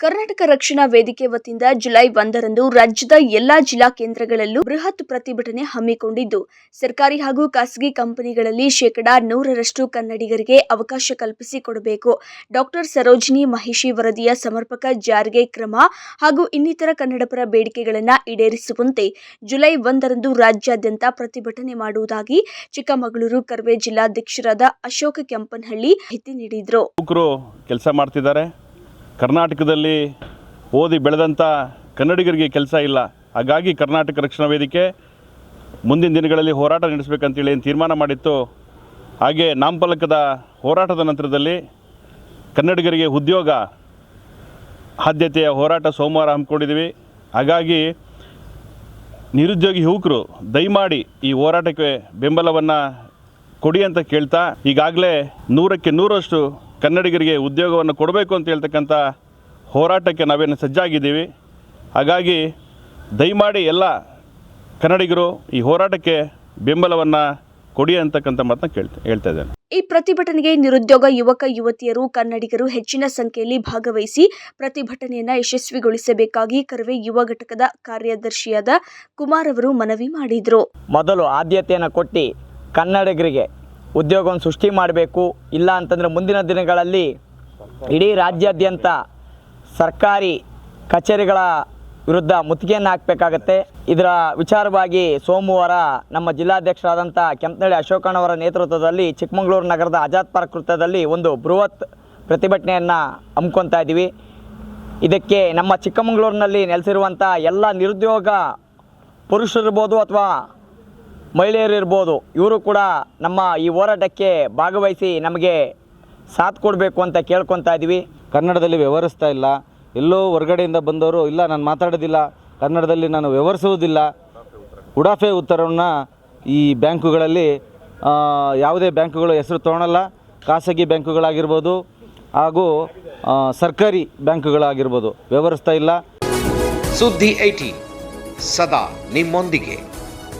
ಕರ್ನಾಟಕ ರಕ್ಷಣಾ ವೇದಿಕೆ ವತಿಯಿಂದ ಜುಲೈ ಒಂದರಂದು ರಾಜ್ಯದ ಎಲ್ಲಾ ಜಿಲ್ಲಾ ಕೇಂದ್ರಗಳಲ್ಲೂ ಬೃಹತ್ ಪ್ರತಿಭಟನೆ ಹಮ್ಮಿಕೊಂಡಿದ್ದು, ಸರ್ಕಾರಿ ಹಾಗೂ ಖಾಸಗಿ ಕಂಪನಿಗಳಲ್ಲಿ ಶೇಕಡಾ ನೂರರಷ್ಟು ಕನ್ನಡಿಗರಿಗೆ ಅವಕಾಶ ಕಲ್ಪಿಸಿಕೊಡಬೇಕು. ಡಾಕ್ಟರ್ ಸರೋಜಿನಿ ಮಹಿಷಿ ವರದಿಯ ಸಮರ್ಪಕ ಜಾರಿಗೆ ಕ್ರಮ ಹಾಗೂ ಇನ್ನಿತರ ಕನ್ನಡಪರ ಬೇಡಿಕೆಗಳನ್ನು ಈಡೇರಿಸುವಂತೆ ಜುಲೈ ಒಂದರಂದು ರಾಜ್ಯಾದ್ಯಂತ ಪ್ರತಿಭಟನೆ ಮಾಡುವುದಾಗಿ ಚಿಕ್ಕಮಗಳೂರು ಕರ್ವೆ ಜಿಲ್ಲಾಧ್ಯಕ್ಷರಾದ ಅಶೋಕ ಕೆಂಪನಹಳ್ಳಿ ಮಾಹಿತಿ ನೀಡಿದರು. ಕೆಲಸ ಮಾಡ್ತಿದ್ದಾರೆ. ಕರ್ನಾಟಕದಲ್ಲಿ ಓದಿ ಬೆಳೆದಂಥ ಕನ್ನಡಿಗರಿಗೆ ಕೆಲಸ ಇಲ್ಲ. ಹಾಗಾಗಿ ಕರ್ನಾಟಕ ರಕ್ಷಣಾ ವೇದಿಕೆ ಮುಂದಿನ ದಿನಗಳಲ್ಲಿ ಹೋರಾಟ ನಡೆಸಬೇಕಂತೇಳಿ ಏನು ತೀರ್ಮಾನ ಮಾಡಿತ್ತು. ಹಾಗೆ ನಾಮಫಲಕದ ಹೋರಾಟದ ನಂತರದಲ್ಲಿ ಕನ್ನಡಿಗರಿಗೆ ಉದ್ಯೋಗ, ಆದ್ಯತೆಯ ಹೋರಾಟ ಸೋಮವಾರ ಹಮ್ಮಿಕೊಂಡಿದ್ದೀವಿ. ಹಾಗಾಗಿ ನಿರುದ್ಯೋಗಿ ಯುವಕರು ದಯಮಾಡಿ ಈ ಹೋರಾಟಕ್ಕೆ ಬೆಂಬಲವನ್ನು ಕೊಡಿ ಅಂತ ಕೇಳ್ತಾ ಈಗಾಗಲೇ ನೂರಕ್ಕೆ ನೂರಷ್ಟು ಕನ್ನಡಿಗರಿಗೆ ಉದ್ಯೋಗವನ್ನು ಕೊಡಬೇಕು ಅಂತ ಹೇಳ್ತಕ್ಕಂಥ ಹೋರಾಟಕ್ಕೆ ನಾವೇನು ಸಜ್ಜಾಗಿದ್ದೀವಿ. ಹಾಗಾಗಿ ದಯಮಾಡಿ ಎಲ್ಲ ಕನ್ನಡಿಗರು ಈ ಹೋರಾಟಕ್ಕೆ ಬೆಂಬಲವನ್ನು ಕೊಡಿ ಅಂತಕ್ಕಂಥ ಮಾತನ್ನ ಕೇಳ್ತಾ ಹೇಳ್ತಾ ಇದ್ದೇನೆ. ಈ ಪ್ರತಿಭಟನೆಗೆ ನಿರುದ್ಯೋಗ ಯುವಕ ಯುವತಿಯರು ಕನ್ನಡಿಗರು ಹೆಚ್ಚಿನ ಸಂಖ್ಯೆಯಲ್ಲಿ ಭಾಗವಹಿಸಿ ಪ್ರತಿಭಟನೆಯನ್ನ ಯಶಸ್ವಿಗೊಳಿಸಬೇಕಾಗಿ ಕರವೇ ಯುವ ಘಟಕದ ಕಾರ್ಯದರ್ಶಿಯಾದ ಕುಮಾರ್ ಅವರು ಮನವಿ ಮಾಡಿದರು. ಮೊದಲು ಆದ್ಯತೆಯನ್ನು ಕೊಟ್ಟು ಕನ್ನಡಿಗರಿಗೆ ಉದ್ಯೋಗವನ್ನು ಸೃಷ್ಟಿ ಮಾಡಬೇಕು, ಇಲ್ಲ ಅಂತಂದರೆ ಮುಂದಿನ ದಿನಗಳಲ್ಲಿ ಇಡೀ ರಾಜ್ಯಾದ್ಯಂತ ಸರ್ಕಾರಿ ಕಚೇರಿಗಳ ವಿರುದ್ಧ ಮುತ್ತಿಗೆಯನ್ನು ಹಾಕಬೇಕಾಗತ್ತೆ. ಇದರ ವಿಚಾರವಾಗಿ ಸೋಮವಾರ ನಮ್ಮ ಜಿಲ್ಲಾಧ್ಯಕ್ಷರಾದಂಥ ಕೆಂಪನಹಳ್ಳಿ ಅಶೋಕಣ್ಣವರ ನೇತೃತ್ವದಲ್ಲಿ ಚಿಕ್ಕಮಗಳೂರು ನಗರದ ಆಜಾದ್ ಪಾರ್ಕ್ ವೃತ್ತದಲ್ಲಿ ಒಂದು ಬೃಹತ್ ಪ್ರತಿಭಟನೆಯನ್ನು ಹಮ್ಮಿಕೊತಾ ಇದ್ದೀವಿ. ಇದಕ್ಕೆ ನಮ್ಮ ಚಿಕ್ಕಮಗಳೂರಿನಲ್ಲಿ ನೆಲೆಸಿರುವಂಥ ಎಲ್ಲ ನಿರುದ್ಯೋಗ ಪುರುಷರಿರ್ಬೋದು ಅಥವಾ ಮಹಿಳೆಯರಿರ್ಬೋದು ಇವರು ಕೂಡ ನಮ್ಮ ಈ ಹೋರಾಟಕ್ಕೆ ಭಾಗವಹಿಸಿ ನಮಗೆ ಸಾಥ್ ಕೊಡಬೇಕು ಅಂತ ಕೇಳ್ಕೊತಾ ಇದ್ದೀವಿ ಕನ್ನಡದಲ್ಲಿ ವ್ಯವಹರಿಸ್ತಾ ಇಲ್ಲ. ಎಲ್ಲೋ ಹೊರಗಡೆಯಿಂದ ಬಂದವರು ಇಲ್ಲ ನಾನು ಮಾತಾಡೋದಿಲ್ಲ. ಕನ್ನಡದಲ್ಲಿ ನಾನು ವ್ಯವಹರಿಸುವುದಿಲ್ಲ. ಉಡಾಫೆ ಉತ್ತರವನ್ನು ಈ ಬ್ಯಾಂಕುಗಳಲ್ಲಿ ಆ, ಯಾವುದೇ ಬ್ಯಾಂಕುಗಳು ಹೆಸರು ತೊಗೊಳಲ್ಲ. ಖಾಸಗಿ ಬ್ಯಾಂಕುಗಳಾಗಿರ್ಬೋದು ಹಾಗೂ ಸರ್ಕಾರಿ ಬ್ಯಾಂಕುಗಳಾಗಿರ್ಬೋದು. ವ್ಯವಹರಿಸ್ತಾ ಇಲ್ಲ. ಸುದ್ದಿ ಐಟಿ ಸದಾ ನಿಮ್ಮೊಂದಿಗೆ.